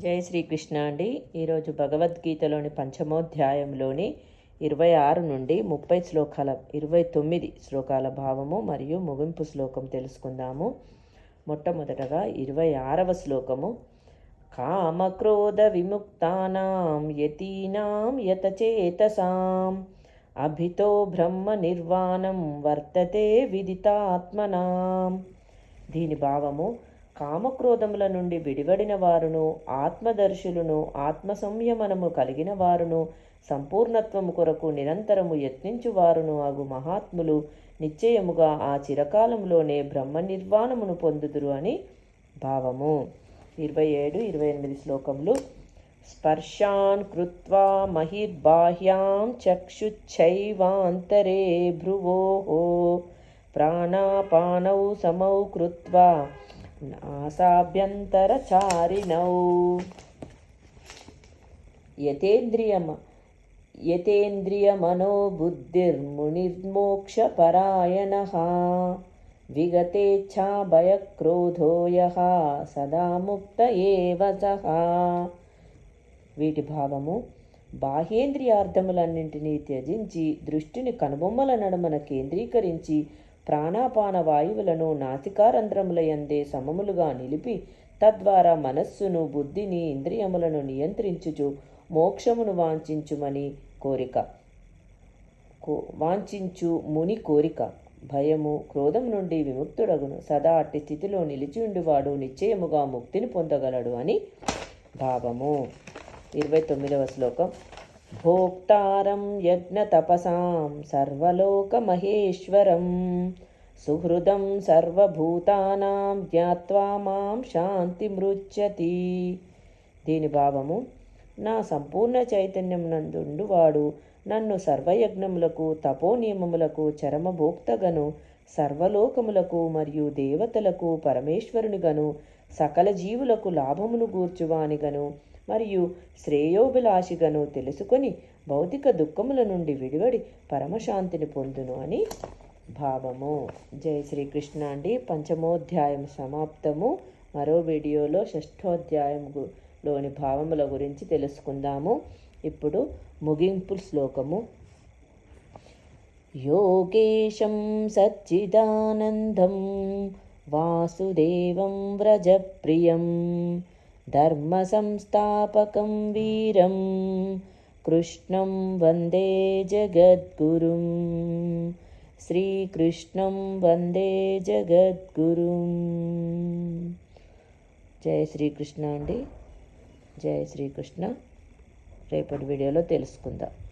జై శ్రీకృష్ణ అండి. ఈరోజు భగవద్గీతలోని పంచమోధ్యాయంలోని ఇరవై ఆరు నుండి ముప్పై శ్లోకాల ఇరవై తొమ్మిది శ్లోకాల భావము మరియు ముగింపు శ్లోకం తెలుసుకుందాము. మొట్టమొదటగా ఇరవై ఆరవ శ్లోకము. కామక్రోధ విముక్తానాం యతీనాం యతచేతసాం. అభితో బ్రహ్మ నిర్వాణం వర్తతే విదితాత్మనాం. దీని భావము కామక్రోధముల నుండి విడివడిన వారును ఆత్మదర్శులను ఆత్మ సంయమనము కలిగిన వారును సంపూర్ణత్వము కొరకు నిరంతరము యత్నించువారును అగు మహాత్ములు నిశ్చయముగా ఆ చిరకాలంలోనే బ్రహ్మ నిర్వాణమును పొందుదురు అని భావము. ఇరవై ఏడు ఇరవై ఎనిమిది శ్లోకములు. స్పర్శాన్ కృత్వా మహిర్బాహ్యాం చక్షుచ్చైవాంతరే భ్రువో ప్రాణాపానౌ సమౌ కృత్వా నాసాభ్యంతరచారిణౌ. యతేంద్రియమ యతేంద్రియమనోబుద్ధిర్మునిర్మోక్షపరాయణः. విగతేచ్ఛాభయక్రోధో యः సదా ముక్త ఏవ వీటి భావము బాహ్యేంద్రియార్థములన్నింటినీ త్యజించి దృష్టిని కనుబొమ్మల నడుమన కేంద్రీకరించి ప్రాణాపాన వాయువులను నాసికారంధ్రములయందే సమములుగా నిలిపి తద్వారా మనస్సును బుద్ధిని ఇంద్రియములను నియంత్రించుచు మోక్షమును వాంఛించుమని కోరిక. కో వాంఛించు ముని కోరిక. భయము క్రోధం నుండి విముక్తుడగును. సదా అట్టి స్థితిలో నిలిచి ఉండివాడు నిశ్చయముగా ముక్తిని పొందగలడు అని భావము. ఇరవై తొమ్మిదవ శ్లోకం. భోక్తారం యజ్ఞతపసాం సర్వలోకమహేశ్వరం సుహృదం సర్వభూతానాం జ్ఞాత్వా మాం శాంతి మృచ్చతి దీని భావము నా సంపూర్ణ చైతన్యం నందుండువాడు. నన్ను సర్వయజ్ఞములకు తపోనియమములకు చరమభోక్తగను సర్వలోకములకు మరియు దేవతలకు పరమేశ్వరునిగను సకల జీవులకు లాభమును గూర్చువానిగను. మరియు శ్రేయోభిలాషిగను తెలుసుకొని భౌతిక దుఃఖముల నుండి విడివడి పరమశాంతిని పొందును అని భావము. జై శ్రీకృష్ణ అండి. పంచమోధ్యాయం సమాప్తము. మరో వీడియోలో షష్ఠోధ్యాయం లోని భావముల గురించి తెలుసుకుందాము. ఇప్పుడు ముగింపు శ్లోకము. యోగేశం సచ్చిదానందం వాసుదేవం వ్రజప్రియం. ధర్మ సంస్థాపకం వీరం కృష్ణం వందే జగద్గురు శ్రీకృష్ణం వందే జగద్గురుం జై శ్రీకృష్ణ అండి. జై శ్రీకృష్ణ రేపటి వీడియోలో తెలుసుకుందాం.